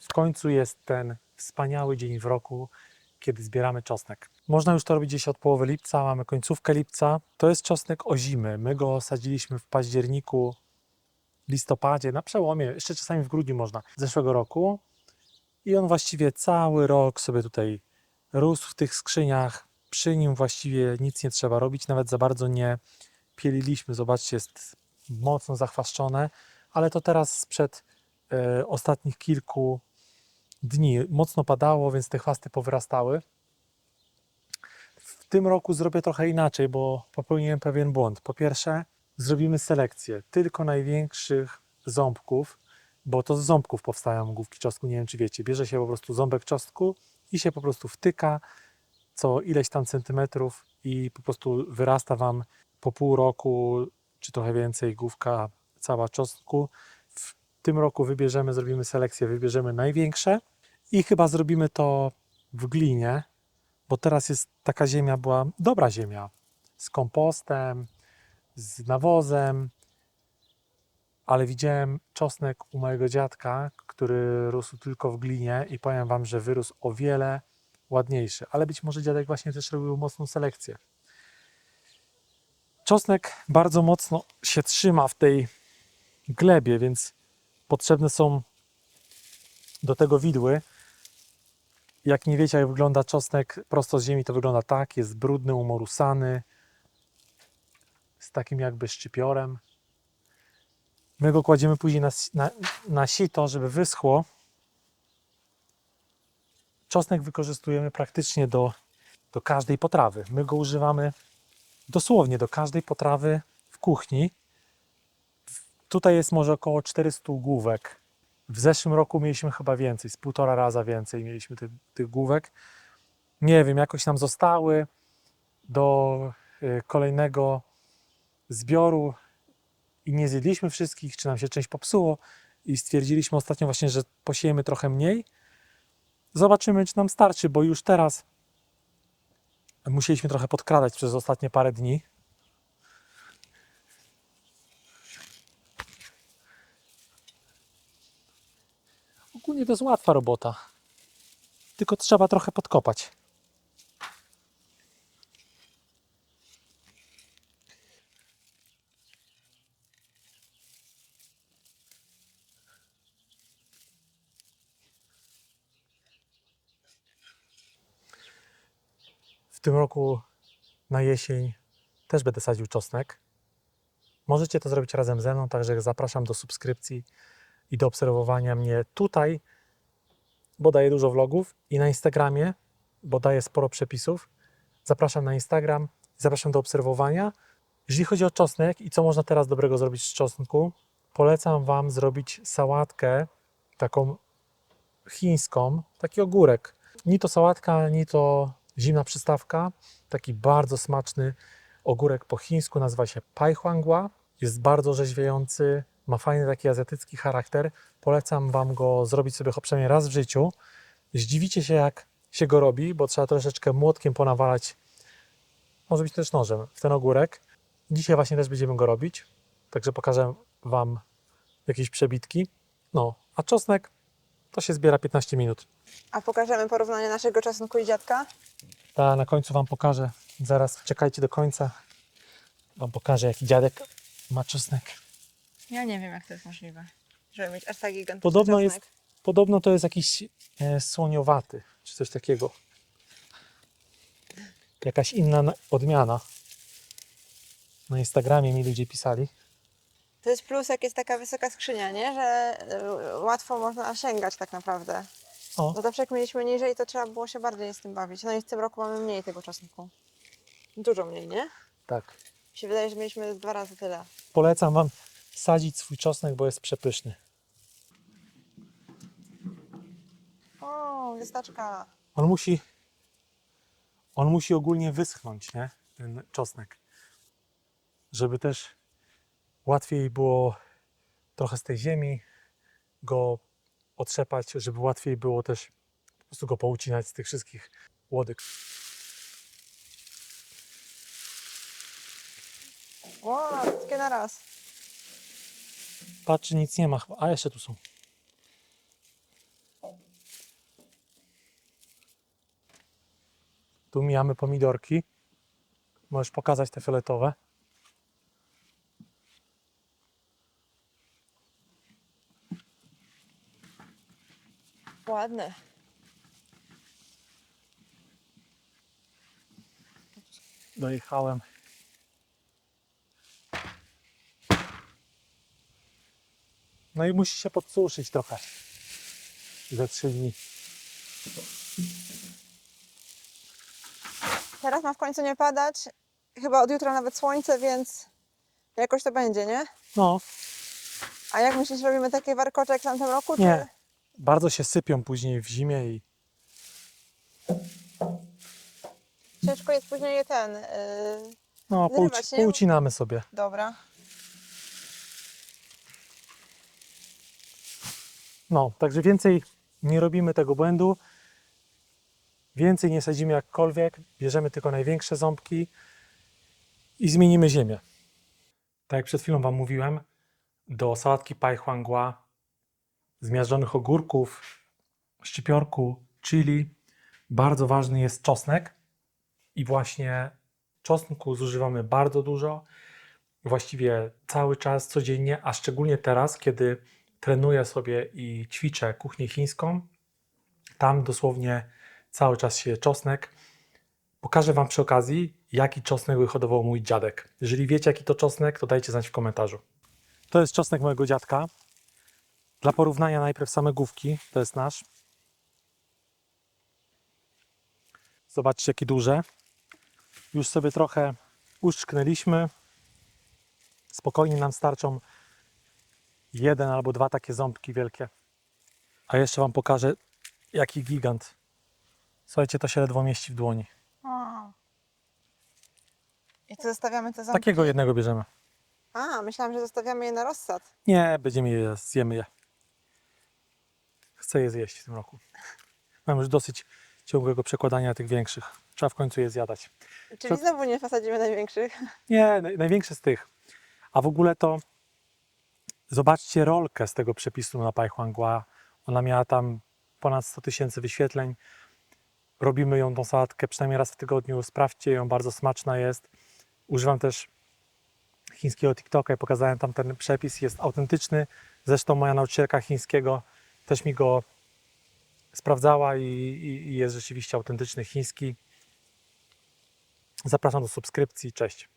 W końcu jest ten wspaniały dzień w roku, kiedy zbieramy czosnek. Można już to robić gdzieś od połowy lipca, mamy końcówkę lipca. To jest czosnek ozimy. My go sadziliśmy w październiku, listopadzie, na przełomie, jeszcze czasami w grudniu można, zeszłego roku. I on właściwie cały rok sobie tutaj rósł w tych skrzyniach. Przy nim właściwie nic nie trzeba robić, nawet za bardzo nie pieliliśmy. Zobaczcie, jest mocno zachwaszczone, ale to teraz sprzed e, ostatnich kilku dni mocno padało, więc te chwasty powyrastały. W tym roku zrobię trochę inaczej, bo popełniłem pewien błąd. Po pierwsze, zrobimy selekcję tylko największych ząbków, bo to z ząbków powstają główki czosnku, nie wiem czy wiecie. Bierze się po prostu ząbek czosnku i się po prostu wtyka co ileś tam centymetrów i po prostu wyrasta Wam po pół roku, czy trochę więcej, główka cała czosnku. W tym roku wybierzemy, zrobimy selekcję, wybierzemy największe i chyba zrobimy to w glinie, bo teraz jest taka ziemia, była dobra ziemia, z kompostem, z nawozem, ale widziałem czosnek u mojego dziadka, który rósł tylko w glinie i powiem Wam, że wyrósł o wiele ładniejszy, ale być może dziadek właśnie też robił mocną selekcję. Czosnek bardzo mocno się trzyma w tej glebie, więc potrzebne są do tego widły. Jak nie wiecie, jak wygląda czosnek prosto z ziemi, to wygląda tak. Jest brudny, umorusany, z takim jakby szczypiorem. My go kładziemy później na, na, na sito, żeby wyschło. Czosnek wykorzystujemy praktycznie do, do każdej potrawy. My go używamy dosłownie do każdej potrawy w kuchni. Tutaj jest może około 400 główek. W zeszłym roku mieliśmy chyba więcej, z półtora raza więcej mieliśmy tych, tych główek. Nie wiem, jakoś nam zostały do y, kolejnego zbioru i nie zjedliśmy wszystkich, czy nam się część popsuło i stwierdziliśmy ostatnio właśnie, że posiejemy trochę mniej. Zobaczymy, czy nam starczy, bo już teraz musieliśmy trochę podkradać przez ostatnie parę dni. Ogólnie to jest łatwa robota. Tylko trzeba trochę podkopać. W tym roku na jesień też będę sadził czosnek. Możecie to zrobić razem ze mną, także zapraszam do subskrypcji i do obserwowania mnie tutaj, bo daję dużo vlogów i na Instagramie, bo daję sporo przepisów. Zapraszam na Instagram, zapraszam do obserwowania. Jeżeli chodzi o czosnek i co można teraz dobrego zrobić z czosnku, polecam Wam zrobić sałatkę taką chińską, taki ogórek. Ni to sałatka, ni to zimna przystawka. Taki bardzo smaczny ogórek po chińsku, nazywa się paihuangua. Jest bardzo rzeźwiający, ma fajny taki azjatycki charakter. Polecam Wam go zrobić sobie przynajmniej raz w życiu. Zdziwicie się, jak się go robi, bo trzeba troszeczkę młotkiem ponawalać, może być też nożem, w ten ogórek. Dzisiaj właśnie też będziemy go robić, także pokażę Wam jakieś przebitki. No, a czosnek to się zbiera 15 minut. A pokażemy porównanie naszego czosnku i dziadka? Ta na końcu Wam pokażę. Zaraz czekajcie do końca. Wam pokażę, jaki dziadek ma czosnek. Ja nie wiem, jak to jest możliwe, żeby mieć aż tak gigantyczny Podobno czosnek. jest, podobno to jest jakiś e, słoniowaty, czy coś takiego. Jakaś inna na- odmiana. Na Instagramie mi ludzie pisali. To jest plus, jak jest taka wysoka skrzynia, nie? Że y, łatwo można sięgać tak naprawdę. O, Bo zawsze jak mieliśmy niżej, to trzeba było się bardziej z tym bawić. No i w tym roku mamy mniej tego czosnku. Dużo mniej, nie? Mi tak. się wydaje, że mieliśmy dwa razy tyle. Polecam Wam sadzić swój czosnek, bo jest przepyszny. O, wystaczka. On musi, on musi ogólnie wyschnąć, nie? Ten czosnek. Żeby też łatwiej było trochę z tej ziemi go otrzepać, żeby łatwiej było też po prostu go poucinać z tych wszystkich łodyg. O, wszystkie na raz. Patrzy, nic nie ma. A jeszcze tu są. Tu mijamy pomidorki. Możesz pokazać te fioletowe. Ładne. Dojechałem No i musi się podsuszyć trochę. Ze trzy dni. Teraz ma w końcu nie padać. Chyba od jutra nawet słońce, więc jakoś to będzie, nie? No, A jak myślisz, robimy takie warkocze jak w tamtym roku? Czy... Nie. bardzo się sypią później w zimie i Ciężko jest później je ten. Yy... no, Zrywać, nie? poucinamy sobie. Dobra. No, także więcej nie robimy tego błędu. Więcej nie sadzimy jakkolwiek. Bierzemy tylko największe ząbki i zmienimy ziemię. Tak jak przed chwilą Wam mówiłem, do sałatki pai huangua, zmiażdżonych ogórków, szczypiorku, chili, bardzo ważny jest czosnek. I właśnie czosnku zużywamy bardzo dużo, właściwie cały czas, codziennie, a szczególnie teraz, kiedy trenuję sobie i ćwiczę kuchnię chińską. Tam dosłownie cały czas się czosnek. Pokażę Wam przy okazji, jaki czosnek wyhodował mój dziadek. Jeżeli wiecie, jaki to czosnek, to dajcie znać w komentarzu. To jest czosnek mojego dziadka. Dla porównania najpierw same główki, to jest nasz. Zobaczcie, jakie duże. Już sobie trochę uszczknęliśmy. Spokojnie nam starczą jeden albo dwa takie ząbki wielkie. A jeszcze Wam pokażę, jaki gigant. Słuchajcie, to się ledwo mieści w dłoni. I to zostawiamy te ząbki? Takiego jednego bierzemy. A, myślałam, że zostawiamy je na rozsad. Nie, będziemy je, zjemy je. Chcę je zjeść w tym roku. Mam już dosyć ciągłego przekładania tych większych. Trzeba w końcu je zjadać. Czyli To- znowu nie posadzimy największych. Nie, naj, największy z tych. A w ogóle to zobaczcie rolkę z tego przepisu na Pai Huangua. Ona miała tam ponad 100 tysięcy wyświetleń. Robimy ją tą sałatkę przynajmniej raz w tygodniu. Sprawdźcie ją, bardzo smaczna jest. Używam też chińskiego TikToka i pokazałem tam ten przepis. Jest autentyczny. Zresztą moja nauczycielka chińskiego też mi go sprawdzała i, i, i jest rzeczywiście autentyczny chiński. Zapraszam do subskrypcji. Cześć.